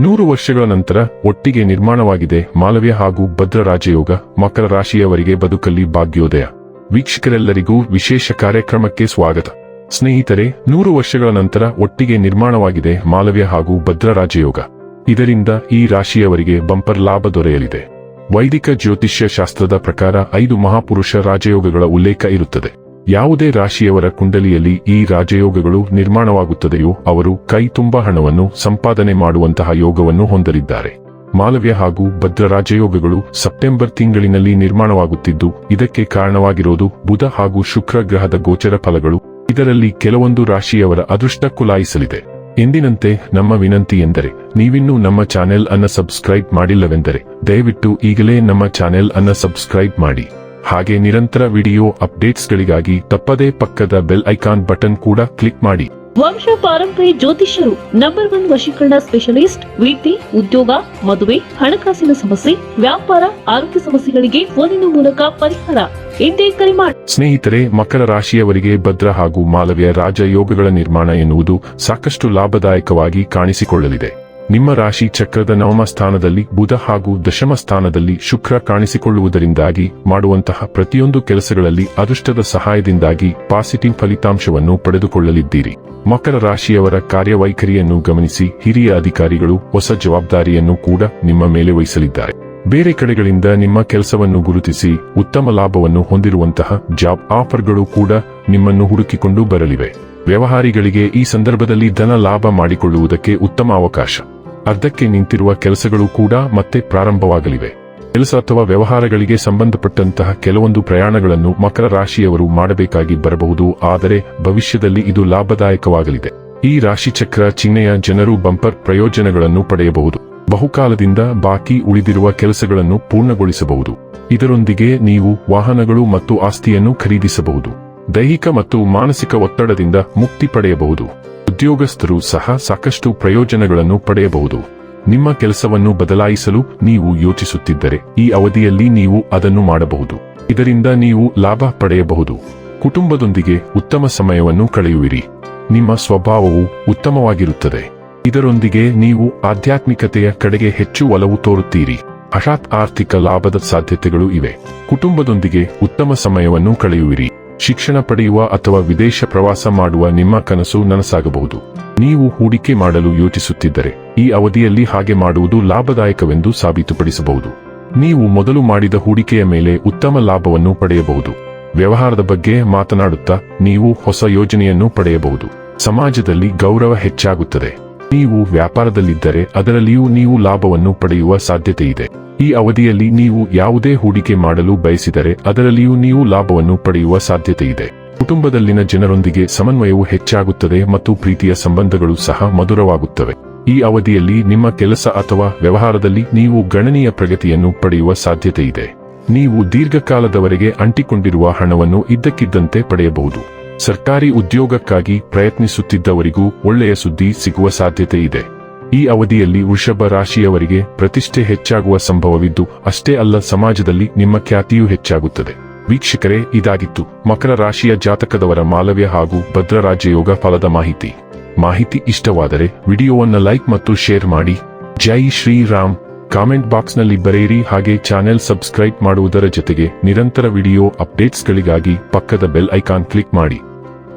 ನೂರು ವರ್ಷಗಳ ನಂತರ ಒಟ್ಟಿಗೆ ನಿರ್ಮಾಣವಾಗಿದೆ ಮಾಲವ್ಯ ಹಾಗೂ ಭದ್ರ ರಾಜಯೋಗ ಮಕರ ರಾಶಿಯವರಿಗೆ ಬದುಕಲ್ಲಿ ಭಾಗ್ಯೋದಯ. ವೀಕ್ಷಕರೆಲ್ಲರಿಗೂ ವಿಶೇಷ ಕಾರ್ಯಕ್ರಮಕ್ಕೆ ಸ್ವಾಗತ. ಸ್ನೇಹಿತರೆ, ನೂರು ವರ್ಷಗಳ ನಂತರ ಒಟ್ಟಿಗೆ ನಿರ್ಮಾಣವಾಗಿದೆ ಮಾಲವ್ಯ ಹಾಗೂ ಭದ್ರ ರಾಜಯೋಗ. ಇದರಿಂದ ಈ ರಾಶಿಯವರಿಗೆ ಬಂಪರ್ ಲಾಭ ದೊರೆಯಲಿದೆ. ವೈದಿಕ ಜ್ಯೋತಿಷ್ಯ ಶಾಸ್ತ್ರದ ಪ್ರಕಾರ ಐದು ಮಹಾಪುರುಷ ರಾಜಯೋಗಗಳ ಉಲ್ಲೇಖ ಇರುತ್ತದೆ. ಯಾವುದೇ ರಾಶಿಯವರ ಕುಂಡಲಿಯಲ್ಲಿ ಈ ರಾಜಯೋಗಗಳು ನಿರ್ಮಾಣವಾಗುತ್ತದೆಯೋ ಅವರು ಕೈ ತುಂಬ ಹಣವನ್ನು ಸಂಪಾದನೆ ಮಾಡುವಂತಹ ಯೋಗವನ್ನು ಹೊಂದಲಿದ್ದಾರೆ. ಮಾಲವ್ಯ ಹಾಗೂ ಭದ್ರ ರಾಜಯೋಗಗಳು ಸೆಪ್ಟೆಂಬರ್ ತಿಂಗಳಿನಲ್ಲಿ ನಿರ್ಮಾಣವಾಗುತ್ತಿದ್ದು, ಇದಕ್ಕೆ ಕಾರಣವಾಗಿರೋದು ಬುಧ ಹಾಗೂ ಶುಕ್ರ ಗ್ರಹದ ಗೋಚರ ಫಲಗಳು. ಇದರಲ್ಲಿ ಕೆಲವೊಂದು ರಾಶಿಯವರ ಅದೃಷ್ಟ ಕುಲಾಯಿಸಲಿದೆ. ಎಂದಿನಂತೆ ನಮ್ಮ ವಿನಂತಿ ಎಂದರೆ, ನೀವಿನ್ನೂ ನಮ್ಮ ಚಾನೆಲ್ ಅನ್ನ ಸಬ್ಸ್ಕ್ರೈಬ್ ಮಾಡಿಲ್ಲವೆಂದರೆ, ದಯವಿಟ್ಟು ಈಗಲೇ ನಮ್ಮ ಚಾನೆಲ್ ಅನ್ನ ಸಬ್ಸ್ಕ್ರೈಬ್ ಮಾಡಿ. ಹಾಗೆ ನಿರಂತರ ವಿಡಿಯೋ ಅಪ್ಡೇಟ್ಸ್ಗಳಿಗಾಗಿ ತಪ್ಪದೇ ಪಕ್ಕದ ಬೆಲ್ ಐಕಾನ್ ಬಟನ್ ಕೂಡ ಕ್ಲಿಕ್ ಮಾಡಿ. ವಂಶ ಪಾರಂಪರ್ಯ ಜ್ಯೋತಿಷ್ಯರು ನಂಬರ್ ಒನ್ ವಶೀಕರಣ ಸ್ಪೆಷಲಿಸ್ಟ್ ವಿದ್ಯೆ ಉದ್ಯೋಗ ಮದುವೆ ಹಣಕಾಸಿನ ಸಮಸ್ಯೆ ವ್ಯಾಪಾರ ಆರೋಗ್ಯ ಸಮಸ್ಯೆಗಳಿಗೆ ಫೋನಿನ ಮೂಲಕ ಪರಿಹಾರ. ಎಂದೇ ಕರೆ ಮಾಡಿ ಸ್ನೇಹಿತರೆ ಮಕರ ರಾಶಿಯವರಿಗೆ ಭದ್ರ ಹಾಗೂ ಮಾಲವ್ಯ ರಾಜಯೋಗಗಳ ನಿರ್ಮಾಣ ಎನ್ನುವುದು ಸಾಕಷ್ಟು ಲಾಭದಾಯಕವಾಗಿ ಕಾಣಿಸಿಕೊಳ್ಳಲಿದೆ. ನಿಮ್ಮ ರಾಶಿ ಚಕ್ರದ ನವಮ ಸ್ಥಾನದಲ್ಲಿ ಬುಧ ಹಾಗೂ ದಶಮ ಸ್ಥಾನದಲ್ಲಿ ಶುಕ್ರ ಕಾಣಿಸಿಕೊಳ್ಳುವುದರಿಂದಾಗಿ ಮಾಡುವಂತಹ ಪ್ರತಿಯೊಂದು ಕೆಲಸಗಳಲ್ಲಿ ಅದೃಷ್ಟದ ಸಹಾಯದಿಂದಾಗಿ ಪಾಸಿಟಿವ್ ಫಲಿತಾಂಶವನ್ನು ಪಡೆದುಕೊಳ್ಳಲಿದ್ದೀರಿ. ಮಕರ ರಾಶಿಯವರ ಕಾರ್ಯವೈಖರಿಯನ್ನು ಗಮನಿಸಿ ಹಿರಿಯ ಅಧಿಕಾರಿಗಳು ಹೊಸ ಜವಾಬ್ದಾರಿಯನ್ನು ಕೂಡ ನಿಮ್ಮ ಮೇಲೆ ವಹಿಸಲಿದ್ದಾರೆ. ಬೇರೆ ಕಡೆಗಳಿಂದ ನಿಮ್ಮ ಕೆಲಸವನ್ನು ಗುರುತಿಸಿ ಉತ್ತಮ ಲಾಭವನ್ನು ಹೊಂದಿರುವಂತಹ ಜಾಬ್ ಆಫರ್ಗಳು ಕೂಡ ನಿಮ್ಮನ್ನು ಹುಡುಕಿಕೊಂಡು ಬರಲಿವೆ. ವ್ಯವಹಾರಿಗಳಿಗೆ ಈ ಸಂದರ್ಭದಲ್ಲಿ ಧನ ಲಾಭ ಮಾಡಿಕೊಳ್ಳುವುದಕ್ಕೆ ಉತ್ತಮ ಅವಕಾಶ. ಅರ್ಧಕ್ಕೆ ನಿಂತಿರುವ ಕೆಲಸಗಳು ಕೂಡ ಮತ್ತೆ ಪ್ರಾರಂಭವಾಗಲಿವೆ. ಕೆಲಸ ಅಥವಾ ವ್ಯವಹಾರಗಳಿಗೆ ಸಂಬಂಧಪಟ್ಟಂತಹ ಕೆಲವೊಂದು ಪ್ರಯಾಣಗಳನ್ನು ಮಕರ ರಾಶಿಯವರು ಮಾಡಬೇಕಾಗಿ ಬರಬಹುದು, ಆದರೆ ಭವಿಷ್ಯದಲ್ಲಿ ಇದು ಲಾಭದಾಯಕವಾಗಲಿದೆ. ಈ ರಾಶಿಚಕ್ರ ಚಿಹ್ನೆಯ ಜನರು ಬಂಪರ್ ಪ್ರಯೋಜನಗಳನ್ನು ಪಡೆಯಬಹುದು. ಬಹುಕಾಲದಿಂದ ಬಾಕಿ ಉಳಿದಿರುವ ಕೆಲಸಗಳನ್ನು ಪೂರ್ಣಗೊಳಿಸಬಹುದು. ಇದರೊಂದಿಗೆ ನೀವು ವಾಹನಗಳು ಮತ್ತು ಆಸ್ತಿಯನ್ನು ಖರೀದಿಸಬಹುದು. ದೈಹಿಕ ಮತ್ತು ಮಾನಸಿಕ ಒತ್ತಡದಿಂದ ಮುಕ್ತಿ ಪಡೆಯಬಹುದು. ಉದ್ಯೋಗಸ್ಥರು ಸಹ ಸಾಕಷ್ಟು ಪ್ರಯೋಜನಗಳನ್ನು ಪಡೆಯಬಹುದು. ನಿಮ್ಮ ಕೆಲಸವನ್ನು ಬದಲಾಯಿಸಲು ನೀವು ಯೋಚಿಸುತ್ತಿದ್ದರೆ ಈ ಅವಧಿಯಲ್ಲಿ ನೀವು ಅದನ್ನು ಮಾಡಬಹುದು. ಇದರಿಂದ ನೀವು ಲಾಭ ಪಡೆಯಬಹುದು. ಕುಟುಂಬದೊಂದಿಗೆ ಉತ್ತಮ ಸಮಯವನ್ನು ಕಳೆಯುವಿರಿ. ನಿಮ್ಮ ಸ್ವಭಾವವು ಉತ್ತಮವಾಗಿರುತ್ತದೆ. ಇದರೊಂದಿಗೆ ನೀವು ಆಧ್ಯಾತ್ಮಿಕತೆಯ ಕಡೆಗೆ ಹೆಚ್ಚು ಒಲವು ತೋರುತ್ತೀರಿ. ಹಠಾತ್ ಆರ್ಥಿಕ ಲಾಭದ ಸಾಧ್ಯತೆಗಳು ಇವೆ. ಕುಟುಂಬದೊಂದಿಗೆ ಉತ್ತಮ ಸಮಯವನ್ನು ಕಳೆಯುವಿರಿ. ಶಿಕ್ಷಣ ಪಡೆಯುವ ಅಥವಾ ವಿದೇಶ ಪ್ರವಾಸ ಮಾಡುವ ನಿಮ್ಮ ಕನಸು ನನಸಾಗಬಹುದು. ನೀವು ಹೂಡಿಕೆ ಮಾಡಲು ಯೋಚಿಸುತ್ತಿದ್ದರೆ, ಈ ಅವಧಿಯಲ್ಲಿ ಹಾಗೆ ಮಾಡುವುದು ಲಾಭದಾಯಕವೆಂದು ಸಾಬೀತುಪಡಿಸಬಹುದು. ನೀವು ಮೊದಲು ಮಾಡಿದ ಹೂಡಿಕೆಯ ಮೇಲೆ ಉತ್ತಮ ಲಾಭವನ್ನು ಪಡೆಯಬಹುದು. ವ್ಯವಹಾರದ ಬಗ್ಗೆ ಮಾತನಾಡುತ್ತಾ ನೀವು ಹೊಸ ಯೋಜನೆಯನ್ನು ಪಡೆಯಬಹುದು. ಸಮಾಜದಲ್ಲಿ ಗೌರವ ಹೆಚ್ಚಾಗುತ್ತದೆ. ನೀವು ವ್ಯಾಪಾರದಲ್ಲಿದ್ದರೆ ಅದರಲ್ಲಿಯೂ ನೀವು ಲಾಭವನ್ನು ಪಡೆಯುವ ಸಾಧ್ಯತೆ ಇದೆ ಈ ಅವಧಿಯಲ್ಲಿ ನೀವು ಯಾವುದೇ ಹೂಡಿಕೆ ಮಾಡಲು ಬಯಸಿದರೆ ಅದರಲ್ಲಿಯೂ ನೀವು ಲಾಭವನ್ನು ಪಡೆಯುವ ಸಾಧ್ಯತೆ ಇದೆ. ಕುಟುಂಬದಲ್ಲಿನ ಜನರೊಂದಿಗೆ ಸಮನ್ವಯವು ಹೆಚ್ಚಾಗುತ್ತದೆ ಮತ್ತು ಪ್ರೀತಿಯ ಸಂಬಂಧಗಳು ಸಹ ಮಧುರವಾಗುತ್ತವೆ. ಈ ಅವಧಿಯಲ್ಲಿ ನಿಮ್ಮ ಕೆಲಸ ಅಥವಾ ವ್ಯವಹಾರದಲ್ಲಿ ನೀವು ಗಣನೀಯ ಪ್ರಗತಿಯನ್ನು ಪಡೆಯುವ ಸಾಧ್ಯತೆ ಇದೆ. ನೀವು ದೀರ್ಘಕಾಲದವರೆಗೆ ಅಂಟಿಕೊಂಡಿರುವ ಹಣವನ್ನು ಇದ್ದಕ್ಕಿದ್ದಂತೆ ಪಡೆಯಬಹುದು. ಸರ್ಕಾರಿ ಉದ್ಯೋಗಕ್ಕಾಗಿ ಪ್ರಯತ್ನಿಸುತ್ತಿದ್ದವರಿಗೂ ಒಳ್ಳೆಯ ಸುದ್ದಿ ಸಿಗುವ ಸಾಧ್ಯತೆ ಇದೆ. ಈ ಅವಧಿಯಲ್ಲಿ ವೃಷಭ ರಾಶಿಯವರಿಗೆ ಪ್ರತಿಷ್ಠೆ ಹೆಚ್ಚಾಗುವ ಸಂಭವವಿದ್ದು, ಅಷ್ಟೇ ಅಲ್ಲ ಸಮಾಜದಲ್ಲಿ ನಿಮ್ಮ ಖ್ಯಾತಿಯೂ ಹೆಚ್ಚಾಗುತ್ತದೆ. ವೀಕ್ಷಕರೇ, ಇದಾಗಿತ್ತು ಮಕರ ರಾಶಿಯ ಜಾತಕದವರ ಮಾಲವ್ಯ ಹಾಗೂ ಭದ್ರ ರಾಜ್ಯಯೋಗ ಫಲದ ಮಾಹಿತಿ. ಮಾಹಿತಿ ಇಷ್ಟವಾದರೆ ವಿಡಿಯೋವನ್ನು ಲೈಕ್ ಮತ್ತು ಶೇರ್ ಮಾಡಿ. ಜೈ ಶ್ರೀರಾಮ್. ಕಾಮೆಂಟ್ ಬಾಕ್ಸ್ನಲ್ಲಿ ಬರೆಯಿರಿ ಹಾಗೆ ಚಾನೆಲ್ ಸಬ್ಸ್ಕ್ರೈಬ್ ಮಾಡುವುದರ ಜೊತೆಗೆ ನಿರಂತರ ವಿಡಿಯೋ ಅಪ್ಡೇಟ್ಸ್ಗಳಿಗಾಗಿ ಪಕ್ಕದ ಬೆಲ್ ಐಕಾನ್ ಕ್ಲಿಕ್ ಮಾಡಿ.